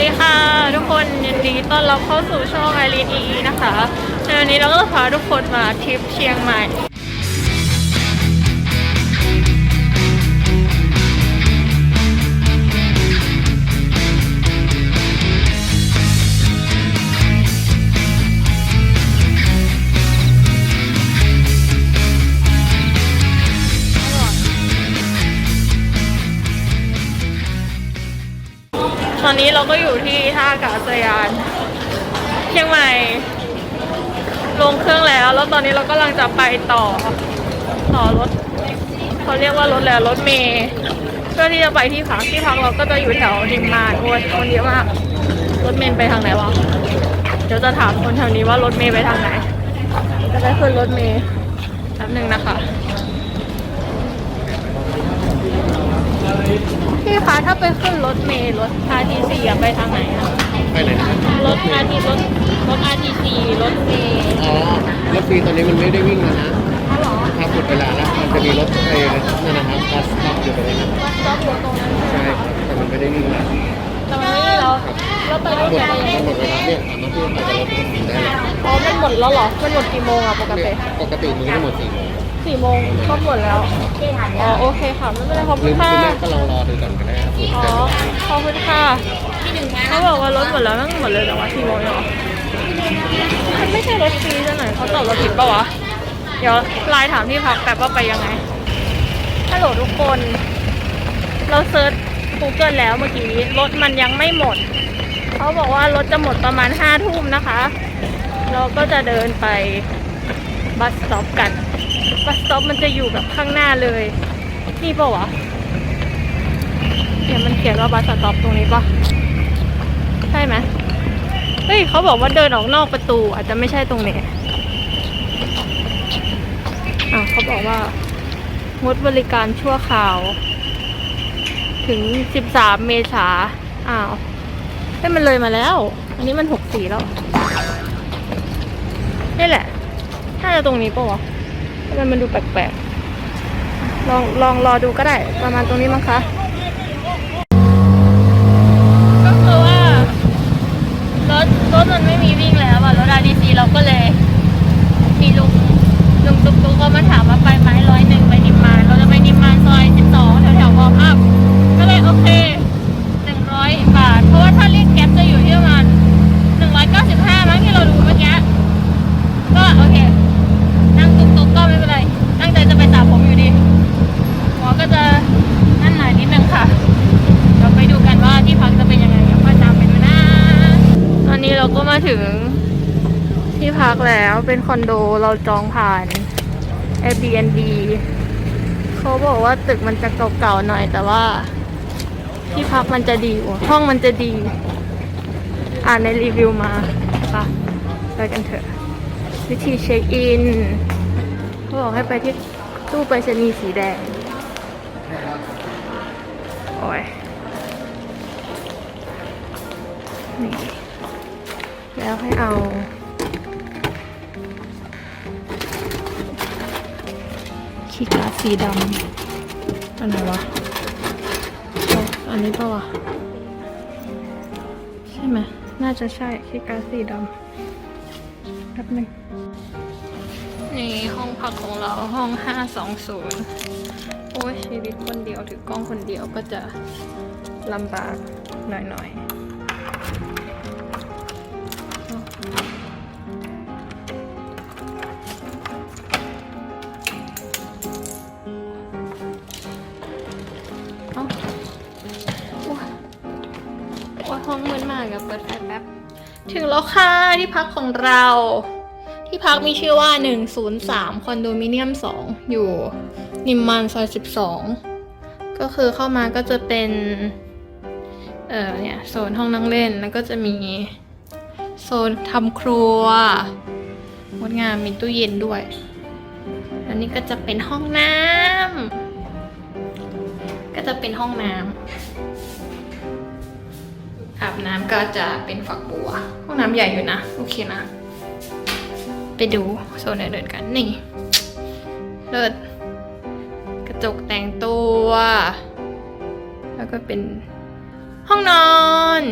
ดีค่ะ ทุกคนยินดีต้อนรับเข้าสู่ช่องไอรีนอีนะคะในวันนี้เราก็พาทุกคนมาทริปเชียงใหม่ อนนี้เราก็อยู่ที่ท่าอากาศยานเชียงใหม่ ลงเครื่องแล้ว แล้วตอนนี้เราก็กำลังจะไปต่อ ต่อรถเขาเรียกว่ารถแล้วรถเมย์เพื่อที่จะไปที่พักที่พักเราก็จะอยู่แถวดิมมานโอ้ยคนเยอะมากรถเมย์ไปทางไหนวะเดี๋ยวจะถามคนแถวนี้ว่ารถเมย์ไปทางไหนจะได้ขึ้นรถเมย์แป๊บหนึ่งนะคะ พี่คะถ้าไปขึ้นรถเมล์รถ RTC อะไปทางไหนอะไปไหนนะครับรถ RT รถรถ RTC รถเมล์อ๋อรถฟรีตอนนี้มันไม่ได้วิ่งแล้วนะอ๋อเหรอครับหมดเวลาแล้วมันจะมีรถไอ้นั่นนะครับบัสสต็อปอยู่ตรงนี้นะวัดจ็อบอยู่ตรงนั้นใช่ครับแต่มันไม่ได้วิ่งแล้วแต่มันไม่ได้แล้วแล้วไปรถหมดเมล์มันหมดเวลาเนี่ยสามารถที่จะไปกับรถฟรีได้เลยอ๋อมันหมดแล้วเหรอมันหมดกี่โมงอะปกเนี่ติยปกติมันก็หมดสี่โมง สี่โมงก็หมดแล้ว อ๋อโอเคค่ะไม่เป็นไรขอบหคุรือณค่ะคุณแม่ก็ลองรอดูก่อนก็ได้ครับอ๋อขอบคุณค่ะเขาบอกว่ารถหมดแล้วนั่งหมดเลยแต่ว่าสี่โมงเหรอมันไม่ใช่รถฟรีซะหน่อยเขาตอบเราผิดปะวะ เดี๋ยวไลน์ถามที่พักแป๊บว่าไปยังไง ฮัลโหลทุกคน เราเซิร์ช Google แล้วเมื่อกี้รถมันยังไม่หมด เขาบอกว่ารถจะหมดประมาณห้าทุ่มนะคะ เราก็จะเดินไปบัสสต็อปกัน บัสสต็อปมันจะอยู่แบบข้างหน้าเลย นี่ปะวะเนี่ยมันเขียนว่าบัสสต็อปตรงนี้ปะใช่ไหมเฮ้ยเขาบอกว่าเดินออกนอกประตู อาจจะไม่ใช่ตรงนี้อะเขาบอกว่างดบริการชั่วคราว ถึง 13 เมษาอ้าวเฮ้มันเลยมาแล้ว อันนี้มัน 64 แล้ว นี่แหละ น่าจะตรงนี้ปะวะ ทำไมมันดูแปลกๆ ลองลองรอดูก็ได้ ประมาณตรงนี้มั้งคะ ก็คือว่ารถรถมันไม่มีวิ่งแล้วอะรถ RDC เราก็เลยมีลุงลุงตุ๊กตุ๊กก็มาถามว่าไปไหมร้อยหนึ่งไปนิมมานเราจะไปนิมมานซอยสิบสองแถวแถววอร์มอัพก็เลยโอเคหนึ่งร้อยบาท เพราะว่าถ้าเรียกแกปจะอยู่ที่ประมาณหนึ่งร้อยเก้าสิบห้ามั้งที่เราดูเมื่อกี้ก็โอเค นั่งตุ๊กตุ๊กก็ไม่เป็นไร ตั้งใจจะไปสระผมอยู่ดีหัวก็จะนั่นหน่อยนิดนึงค่ะ เราไปดูกันว่าที่พักจะเป็นยังไงเดี๋ยวค่อยตามไปดูนะ ตอนนี้เราก็มาถึง ที่พัก แล้วเป็นคอนโดเราจองผ่าน Airbnb เขาบอกว่าตึกมันจะเก่าๆหน่อย แต่ว่า ที่พักมันจะดีกว่าห้องมันจะดี อ่านในรีวิวมาปะไปกันเถอะ วิธีเช็คอินเขาบอกให้ไปที่ตู้ไปรษณีย์สีแดง โอ้ยนี่แล้วให้เอา คีย์การ์ดสีดำอันไหนวะอันนี้ปะวะใช่ไหมน่าจะใช่คีย์การ์ดสีดำแป๊บหนึงนี่ห้องพักของเราห้อง 520 โอ้ยชีวิตคนเดียวถือกล้องคนเดียวก็จะลำบากหน่อยๆ ห้องมืดมากอะเปิดไฟแป๊บถึงแล้วค่ะที่พักของเรา ที่พักมีชื่อว่า 103 คอนโดมิเนียม 2 อยู่ นิมมานซอย 12 ก็คือเข้ามาก็จะเป็น เออเนี่ยโซนห้องนั่งเล่นแล้วก็จะมีโซนทำครัวงดงามมีตู้เย็นด้วย อันนี้ก็จะเป็นห้องน้ำก็จะเป็นห้องน้ำ อาบน้ำก็จะเป็นฝักบัวห้องน้ำใหญ่อยู่นะ โอเคนะ ไปดูโซนอื่นกัน นี่ เลิศกระจกแต่งตัว แล้วก็เป็นห้องนอน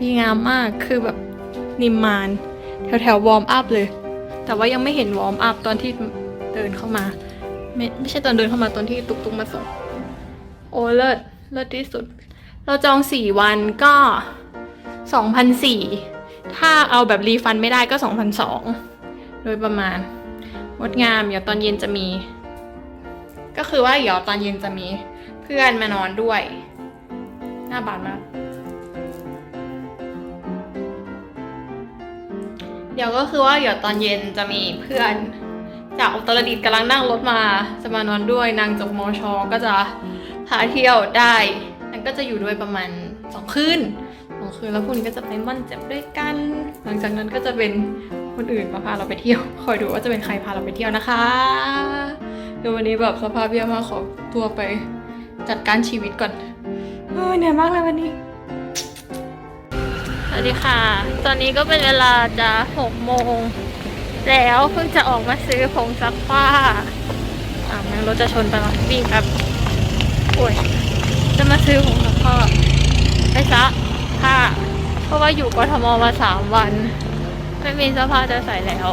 ดีงามมากคือแบบนิมมาน แถวแถววอร์มอัพเลย แต่ว่ายังไม่เห็นวอร์มอัพตอนที่เดินเข้ามา ไม่ไม่ใช่ตอนเดินเข้ามาตอนที่ตุกตุกมาส่ง โอ้เลิศเลิศที่สุด เราจองสี่วันก็สองพันสี่ถ้าเอาแบบรีฟันไม่ได้ก็สองพันสองโดยประมาณงดงาม เดี๋ยวตอนเย็นจะมี ก็คือว่าเดี๋ยวตอนเย็นจะมีเพื่อนมานอนด้วยหน้าบานมาก เดี๋ยวก็คือว่าเดี๋ยวตอนเย็นจะมีเพื่อน จากอุตรดิตถ์กำลังนั่งรถมา จะมานอนด้วยนางจบมชก็จะพาเที่ยวได้ นางก็จะอยู่ด้วยประมาณสองคืนสองคืนแล้วพรุ่งนี้ก็จะไปม่อนเจ็บด้วยกัน หลังจากนั้นก็จะเป็นคนอื่นมาพาเราไปเที่ยว คอยดูว่าจะเป็นใครพาเราไปเที่ยวนะคะเดี๋ยววันนี้แบบสภาพเยี่ยมากขอตัวไปจัดการชีวิตก่อนเหนื่อยมากเลยวันนี้ สวัสดีค่ะ ตอนนี้ก็เป็นเวลาจะหกโมงแล้วเพิ่งจะออกมาซื้อผงซักผ้าอ่าแม่งรถจะชนไปแล้ววิ่งครับโอ้ย จะมาซื้อผงซักผ้าไปซักผ้าเพราะว่าอยู่กทมมาสามวัน ไม่มีเสื้อผ้าจะใส่แล้ว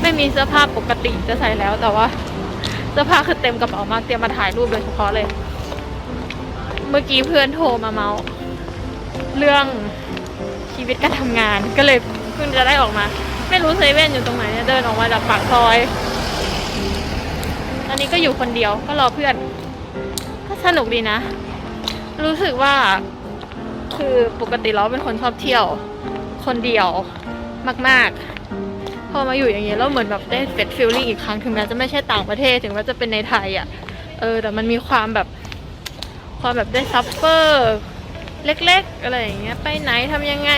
ไม่มีเสื้อผ้าปกติจะใส่แล้วแต่ว่าเสื้อผ้าคือเต็มกระเป๋ามากเตรียมมาถ่ายรูปโดยเฉพาะเลย เมื่อกี้เพื่อนโทรมาเมาเรื่องชีวิตการทำงานก็เลยเพิ่งจะได้ออกมา ไม่รู้เซเว่นอยู่ตรงไหนเนี่ยเดินออกมาจากปากซอยตอนนี้ก็อยู่คนเดียวก็รอเพื่อน ก็สนุกดีนะ รู้สึกว่าคือปกติเราเป็นคนชอบเที่ยว คนเดียวมาก ๆ พอมาอยู่อย่างเงี้ยแล้วเหมือนแบบได้เฟดฟิลลิ่งอีกครั้งถึงแม้จะไม่ใช่ต่างประเทศถึงแม้จะเป็นในไทยอะ่ะเออแต่มันมีความแบบความแบบได้ซัฟเฟอร์เล็ก ๆ อะไรอย่างเงี้ยไปไหนทำยังไง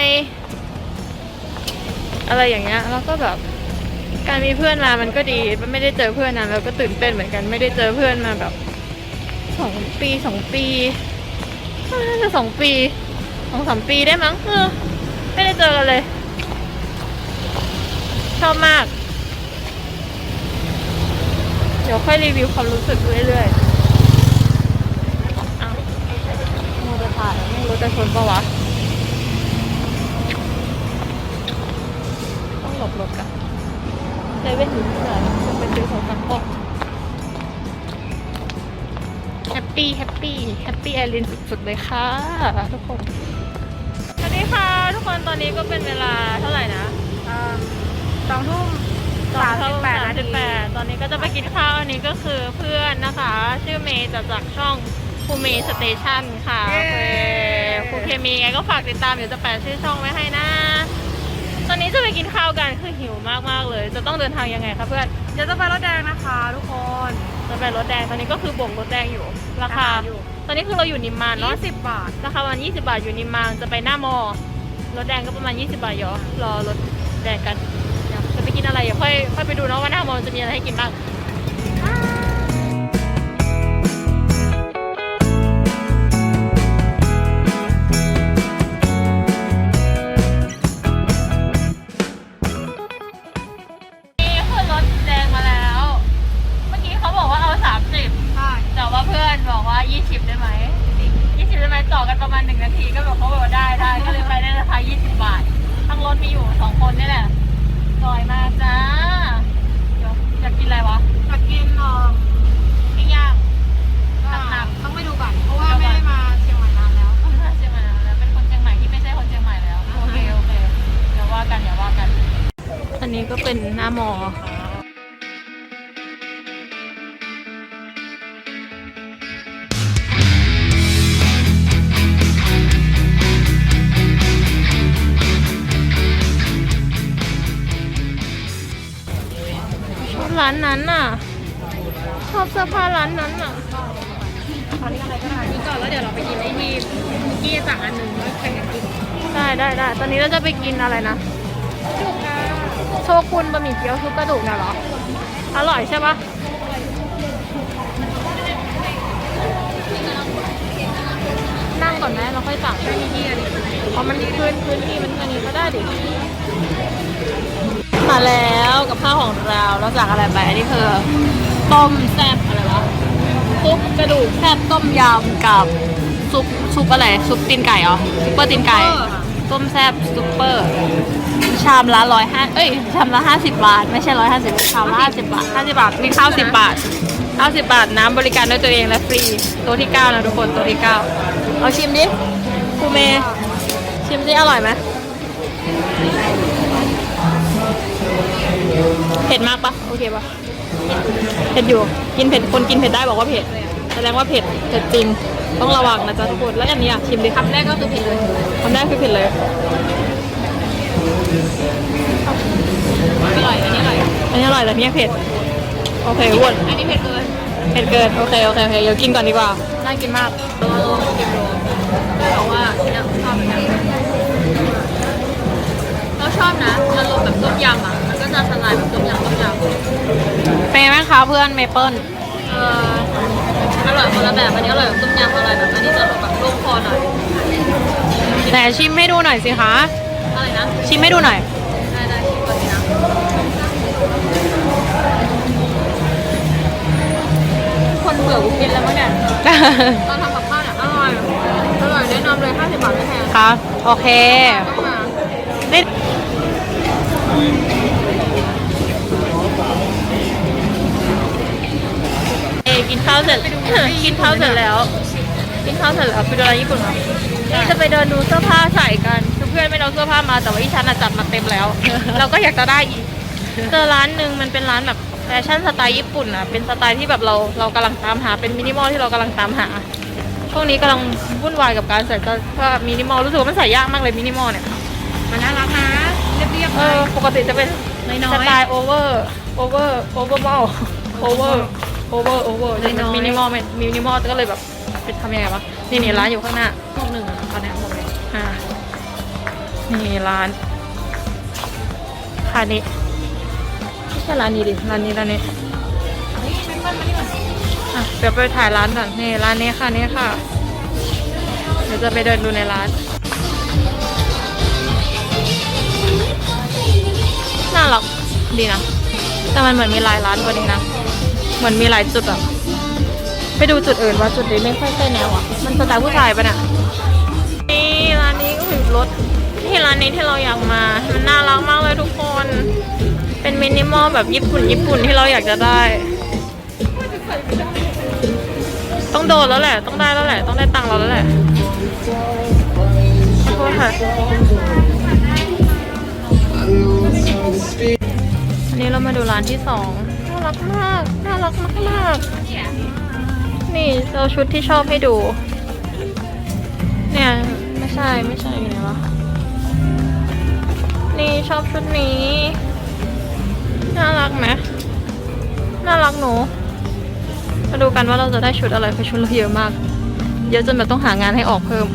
อะไรอย่างเงี้ยแล้วก็แบบการมีเพื่อนมามันก็ดี ไม่ได้เจอเพื่อนนานแล้วก็ตื่นเต้นเหมือนกัน ไม่ได้เจอเพื่อนมาแบบสองปีสองปี น่าจะสองปีสองสามปีได้มั้งเออไม่ได้เจอกันเลย ชอบมาก เดี๋ยวค่อยรีวิวความรู้สึกเรื่อยๆอ้าวมอเตอร์ไซค์ไม่รู้จะชนปะวะ ต้องหลบรถกันเซเว่นอยู่ที่ไหนจะไปซื้อของสังคม ปปี้แฮปปี้แฮปปี้แอลินสุดๆเลยค่ะทุกคน สวัสดีค่ะทุกคนตอนนี้ก็เป็นเวลาเท่าไหร่นะสองทุ่มสามสิบแปดนาที38ตอนนี้ก็จะไปกินข้าวอันนี้ก็คือเพื่อนนะคะ ชื่อเมย์จากจากช่องคูเมสเตชันค่ะครูเคมีไงก็ฝากติดตามเดี๋ยวจะแปะชื่อช่องไว้ให้นะ ตอนนี้จะไปกินข้าวกันคือหิวมากๆเลย จะต้องเดินทางยังไงคะเพื่อนเดี๋ยวจะไปรถแดงนะคะ ทุกคน จะไปรถแดงตอนนี้ก็คือบวกรถแดงอยู่ราคาราคาอยู่ตอนนี้คือเราอยู่นิมมานเนาะยี่สิบบาท ราคาประมาณ20 บาทอยู่นิมมานจะไปหน้ามอรถแดงก็ประมาณ 20 บาทยอรอรถแดงกันเดี๋ยวจะไปกินอะไรเดี๋ยวค่อยค่อยไปดูเนาะว่าหน้ามอจะมีอะไรให้กินบ้าง ประมาณ1นาทีก็บอกเขาบอกว่าได้ได้ก็เลยไปได้ราคา20 บาท ทั้งรถมีอยู่2คนนี่แหละซอยมากจ้าเดี๋ยวอยากกินอะไรวะจะกินเอ่อปิ้งย่างก็หนักๆ ต้องไปดูก่อนเพราะว่าไม่ได้มาเชียงใหม่นานแล้วเชียงใหม่แล้วเป็นคนเชียงใหม่ที่ไม่ใช่คนเชียงใหม่แล้ว โอเคโอเคเดี๋ยวว่ากันเดี๋ยวว่ากัน อันนี้ก็เป็นหน้ามอ ร้านนั้นน่ะ ชอบเสื้อผ้าร้านนั้นน่ะตอนนี้อะไรก็ได้นี่ก่อนแล้วเดี๋ยวเราไปกินไอ้ที่ที่สั่งอันหนึ่งแล้วแข่งกันกินได้ได้ได้ตอนนี้เราจะไปกินอะไรนะจุกค่ะโชกุนบะหมี่เกี๊ยวซุปกระดูกเนี่ยเหรอ อร่อยใช่ปะนั่งก่อนไหมเราค่อยสั่งไม่มีที่อันนี้เพราะมันพื้นพื้นที่มันอันนี้ก็ได้ดิ มาแล้วกับข้าวของเราเราสั่งอะไรไปอันนี้คือต้มแซ่บอะไรวะซุปกระดูกแซ่บต้มยำกับซุปซุปอะไรซุปตีนไก่เหรอซุปเปอร์ตีนไก่ต้มแซ่บซุปเปอร์ชามละร้อยห้าเอ้ยชามละห้าสิบบาท ไม่ใช่ร้อยห้าสิบชามละห้าสิบบาทห้าสิบบาทมีข้าวสิบบาทข้าวสิบบาทน้ำบริการด้วยตัวเองและฟรีตัวที่เก้านะทุกคนตัวที่เก้าเอาชิมดิครูเมย์ชิมดิอร่อยไหม เผ็ดมากปะโอเคปะเผ็ดอยู่ กินเผ็ดคนกินเผ็ดได้บอกว่าเผ็ดแสดงว่าเผ็ดเผ็ดจริง ต้องระวังนะจ๊ะทุกคนแล้วอันนี้อะชิมดิคำแรกก็คือเผ็ดเลยคำแรกคือเผ็ดเลยอร่อยอันนี้อร่อยอันนี้อร่อยแต่เนี่ยเผ็ดโอเคอ้วนอันนี้เผ็ดเกินเผ็ดเกินโอเคโอเคโอเคเดี๋ยวกินก่อนดีกว่าน่ากินมากโลโลกิโลก็บอกว่าเนี่ยชอบเหมือนกันเราชอบนะอารมณ์แบบต้มยำอะมันก็ จะสลายแบบต้มยำต้มยำเป็นไงบ้างคะเพื่อนเมเปิลเอออร่อยคนละแบบอันนี้อร่อยแบบต้มยำอร่อยแบบอันนี้จะแบบโล่งคอหน่อยไหนชิมให้ดูหน่อยสิคะอะไรนะชิมให้ดูหน่อยได้ได้ชิมก่อนสินะคนเบื่อกูกินแล้วมั้งเนี่ยตอนทำกับข้าวเนี่ยอร่อยอร่อยแนะนำเลย50บาทไม่แพงค่ะโอเคต้ ข้าวเสร็จกินข้าวเสร็จแล้ว กินข้าวเสร็จแล้วไปดูอะไรญี่ปุ่นเหรอนี่จะไปเดินดูเสื้อผ้าใส่กันคือเพื่อนไม่เอาเสื้อผ้ามาแต่ว่าอีฉันอะจัดมาเต็มแล้ว เราก็อยากจะได้อีกเจอร้านหนึ่งมันเป็นร้านแบบแฟชั่นสไตล์ญี่ปุ่นอะเป็นสไตล์ที่แบบเราเรากำลังตามหาเป็นมินิมอลที่เรากำลังตามหาช่วงนี้กำลังวุ่นวายกับการใส่เสื้อผ้ามินิมอลรู้สึกว่ามันใส่ยากมากเลยมินิมอลเนี่ยมันน่ารักนะเรียบๆเอเลอยปกติจะเป็นน้อยๆสไตล์โอเวอร์โอเวอร์โอเวอร์มอลโอเวอร์ โอเวอร์โอเวอร์จะเป็นน้อยๆ มินิมอลมินิมอลก็เลยแบบเป็นทำยังไงวะนี่นี่ร้านอยู่ข้างหน้าพวกหนึ่งอะตอนเนี้ยหมดเลยอ่านี่ร้านค่ะนี่ไม่ใช่ร้านนี้ดิร้านนี้ร้านนี้เฮ้ยแม่เปิ้ลมานี่ก่อนอะเดี๋ยวไปถ่ายร้านก่อนนี่ร้านนี้ค่ะนี่ค่ะ เดี๋ยวจะไปเดินดูในร้าน น่ารักดีนะ แต่มันเหมือนมีหลายร้านกว่านี้นะ เหมือนมีหลายจุดอะไปดูจุดอื่นว่าจุดนี้ไม่ค่อยใช่แนวอะมันสไตล์ผู้ชายปะเนี่ยนี่ร้านนี้ก็คือรถที่ร้านนี้ที่เราอยากมา มันน่ารักมากเลยทุกคน เป็นมินิมอลแบบญี่ปุ่นญี่ปุ่นที่เราอยากจะได้ ต้องโดนแล้วแหละ ต้องได้แล้วแหละ ต้องได้ตังค์เราแล้วแหละขอโทษค่ะอันนี้เรามาดูร้านที่สอง รักมาก น่ารักมากมากนี่เราชุดที่ชอบให้ดู เนี่ย ไม่ใช่ไม่ใช่อยู่ไหนวะนี่ชอบชุดนี้ น่ารักไหมน่ารักหนูมาดูกันว่าเราจะได้ชุดอะไรเพราะชุดเราเยอะมาก เยอะจนแบบต้องหางานให้ออกเพิ่ม